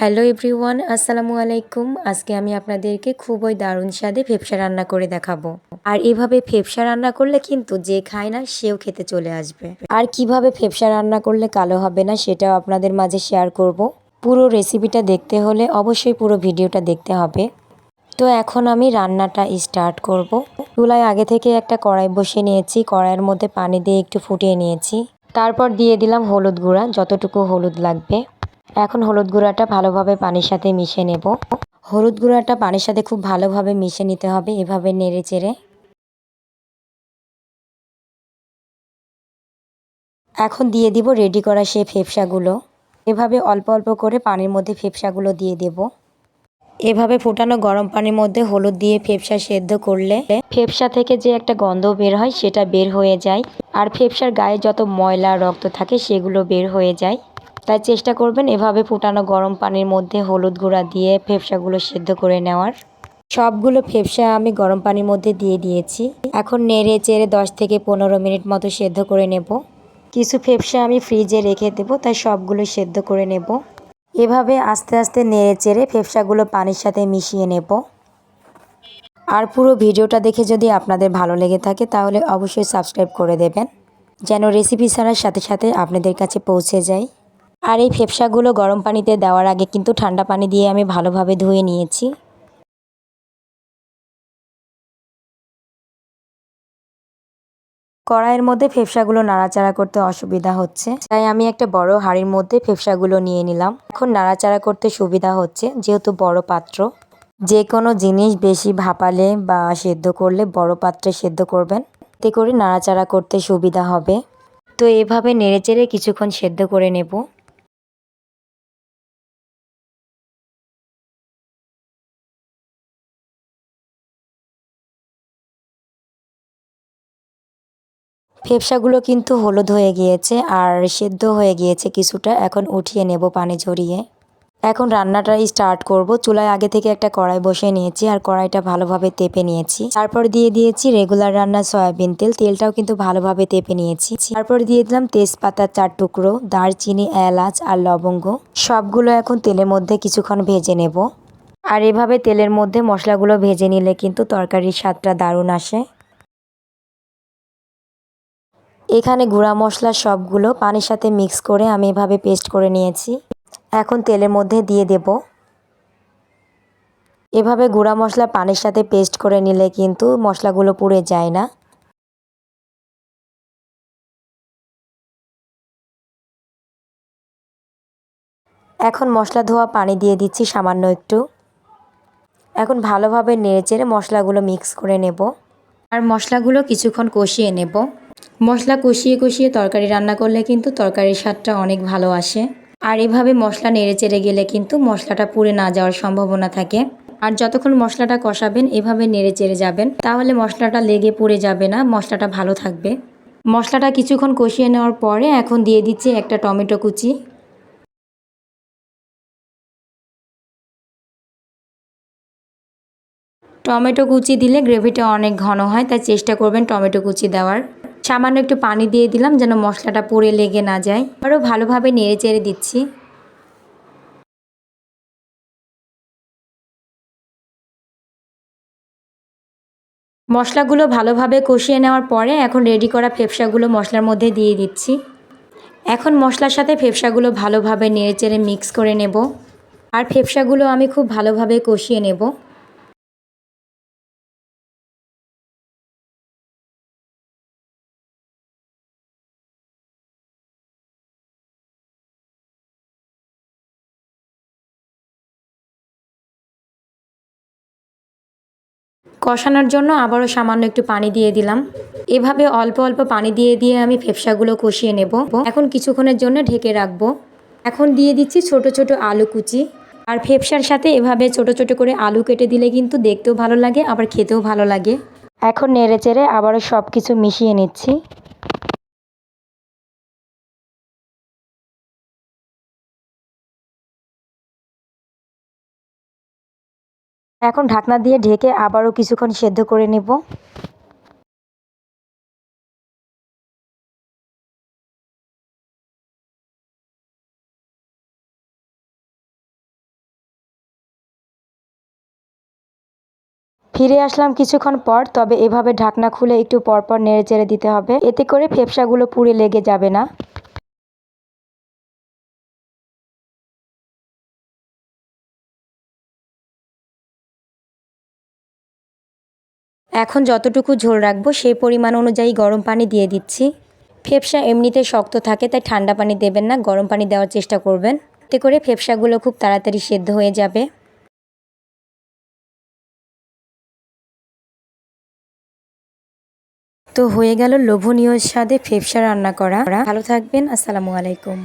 Hello everyone আসসালামু আলাইকুম। আজকে আমি আপনাদেরকে খুবই দারুণ স্বাদে ফেপসা রান্না করে দেখাবো। আর এভাবে ফেপসা রান্না করলে কিন্তু যে খায় না, সেও খেতে চলে আসবে। আর কীভাবে ফেপসা রান্না করলে কালো হবে না, সেটাও আপনাদের মাঝে শেয়ার করব। পুরো রেসিপিটা দেখতে হলে অবশ্যই পুরো ভিডিওটা দেখতে হবে। তো এখন আমি রান্নাটা স্টার্ট করব। চুলায় আগে থেকে একটা কড়াই বসিয়ে নিয়েছি। কড়াইয়ের মধ্যে পানি দিয়ে একটু ফুটিয়ে নিয়েছি। তারপর দিয়ে দিলাম হলুদ গুঁড়া, যতটুকু হলুদ লাগবে। এখন হলুদ গুঁড়াটা ভালোভাবে পানির সাথে মিশিয়ে নেব। হলুদ গুঁড়াটা পানির সাথে খুব ভালোভাবে মিশে নিতে হবে, এভাবে নেড়ে চেড়ে। এখন দিয়ে দিব রেডি করা সেই ফেপসাগুলো। এভাবে অল্প অল্প করে পানির মধ্যে ফেপসাগুলো দিয়ে দেব। এভাবে ফুটানো গরম পানির মধ্যে হলুদ দিয়ে ফেপসা সেদ্ধ করলে ফেপসা থেকে যে একটা গন্ধ বের হয় সেটা বের হয়ে যায়। আর ফেপসার গায়ে যত ময়লা রক্ত থাকে সেগুলো বের হয়ে যায়। তাই চেষ্টা করবেন এভাবে ফুটানো গরম পানির মধ্যে হলুদ গুঁড়া দিয়ে ফেপসাগুলো সেদ্ধ করে নেওয়ার। সবগুলো ফেপসা আমি গরম পানির মধ্যে দিয়ে দিয়েছি। এখন নেড়ে চেড়ে দশ থেকে পনেরো মিনিট মতো সেদ্ধ করে নেব। কিছু ফেপসা আমি ফ্রিজে রেখে দেবো, তাই সবগুলো সেদ্ধ করে নেব। এভাবে আস্তে আস্তে নেড়ে চেড়ে ফেপসাগুলো পানির সাথে মিশিয়ে নেব। আর পুরো ভিডিওটা দেখে যদি আপনাদের ভালো লেগে থাকে, তাহলে অবশ্যই সাবস্ক্রাইব করে দেবেন। যেন রেসিপি ছাড়ার সাথে সাথে আপনাদের কাছে পৌঁছে যায়। আর এই ফেপসাগুলো গরম পানিতে দেওয়ার আগে কিন্তু ঠান্ডা পানি দিয়ে আমি ভালোভাবে ধুয়ে নিয়েছি। কড়াইয়ের মধ্যে ফেপসাগুলো নাড়াচাড়া করতে অসুবিধা হচ্ছে। তাই আমি একটা বড় হাঁড়ির মধ্যে ফেপসাগুলো নিয়ে নিলাম। এখন নাড়াচাড়া করতে সুবিধা হচ্ছে, যেহেতু বড় পাত্র। যে কোনো জিনিস বেশি ভাপালে বা সেদ্ধ করলে বড় পাত্রে সেদ্ধ করবেন। এতে করে নাড়াচাড়া করতে সুবিধা হবে। তো এভাবে নেড়েচেড়ে কিছুক্ষণ সেদ্ধ করে নেব। ফেপসাগুলো কিন্তু হলুদ হয়ে গিয়েছে আর সেদ্ধ হয়ে গিয়েছে কিছুটা। এখন উঠিয়ে নেব পানি ঝরিয়ে। এখন রান্নাটা স্টার্ট করব। চুলায় আগে থেকে একটা কড়াই বসিয়ে নিয়েছি আর কড়াইটা ভালোভাবে তেপে নিয়েছি। তারপর দিয়ে দিয়েছি রেগুলার রান্নার সয়াবিন তেল। তেলটাও কিন্তু ভালোভাবে তেপে নিয়েছি। তারপর দিয়ে দিলাম তেজপাতা চার টুকরো, দারচিনি, এলাচ আর লবঙ্গ। সবগুলো এখন তেলের মধ্যে কিছুক্ষণ ভেজে নেব। আর এভাবে তেলের মধ্যে মশলাগুলো ভেজে নিলে কিন্তু তরকারির স্বাদটা দারুণ আসে। এখানে গুঁড়া মশলা সবগুলো পানির সাথে মিক্স করে আমি এভাবে পেস্ট করে নিয়েছি। এখন তেলের মধ্যে দিয়ে দেব। এভাবে গুঁড়া মশলা পানির সাথে পেস্ট করে নিলে কিন্তু মশলাগুলো পুড়ে যায় না। এখন মশলা ধোয়া পানি দিয়ে দিচ্ছি সামান্য একটু। এখন ভালোভাবে নেড়েচেড়ে মশলাগুলো মিক্স করে নেব। আর মশলাগুলো কিছুক্ষণ কষিয়ে নেব। মশলা কষিয়ে কষিয়ে তরকারি রান্না করলে কিন্তু তরকারির স্বাদটা অনেক ভালো আসে। আর এভাবে মশলা নেড়ে চেড়ে গেলে কিন্তু মশলাটা পুড়ে না যাওয়ার সম্ভাবনা থাকে। আর যতক্ষণ মশলাটা কষাবেন, এভাবে নেড়ে চেড়ে যাবেন, তাহলে মশলাটা লেগে পুড়ে যাবে না, মশলাটা ভালো থাকবে। মশলাটা কিছুক্ষণ কষিয়ে নেওয়ার পরে এখন দিয়ে দিচ্ছি একটা টমেটো কুচি। টমেটো কুচি দিলে গ্রেভিটা অনেক ঘন হয়, তাই চেষ্টা করবেন টমেটো কুচি দেওয়ার। সামান্য একটু পানি দিয়ে দিলাম যেন মশলাটা পুড়ে লেগে না যায়। আরও ভালোভাবে নেড়ে চেড়ে দিচ্ছি। মশলাগুলো ভালোভাবে কষিয়ে নেওয়ার পরে এখন রেডি করা ফেপসাগুলো মশলার মধ্যে দিয়ে দিচ্ছি। এখন মশলার সাথে ফেপসাগুলো ভালোভাবে নেড়ে চেড়ে মিক্স করে নেব। আর ফেপসাগুলো আমি খুব ভালোভাবে কষিয়ে নেব। কষানোর জন্য আবারও সামান্য একটু পানি দিয়ে দিলাম। এভাবে অল্প অল্প পানি দিয়ে দিয়ে আমি ফেফসাগুলো কষিয়ে নেব। এখন কিছুক্ষণের জন্য ঢেকে রাখব। এখন দিয়ে দিচ্ছি ছোট ছোট আলু কুচি। আর ফেফসার সাথে এভাবে ছোট ছোট করে আলু কেটে দিলে কিন্তু দেখতেও ভালো লাগে, আবার খেতেও ভালো লাগে। এখন নেড়ে চেড়ে আবারও সব কিছু মিশিয়ে নিচ্ছি। এখন ঢাকনা দিয়ে ঢেকে আবারও কিছুক্ষণ সেদ্ধ করে নেব। ফিরে আসলাম কিছুক্ষণ পর, তবে এভাবে ঢাকনা খুলে একটু পরপর নেড়ে চেড়ে দিতে হবে। এতে করে ফেফসাগুলো পুড়ে লেগে যাবে না। এখন যতটুকু ঝোল রাখব, সেই পরিমাণ অনুযায়ী গরম পানি দিয়ে দিচ্ছি। ফেপসা এমনিতে শক্ত থাকে, তাই ঠান্ডা পানি দেবেন না, গরম পানি দেওয়ার চেষ্টা করবেন। এতে করে ফেপসাগুলো খুব তাড়াতাড়ি সেদ্ধ হয়ে যাবে। তো হয়ে গেল লোভনীয় স্বাদে ফেপসা রান্না করা। ভালো থাকবেন, আসসালামু আলাইকুম।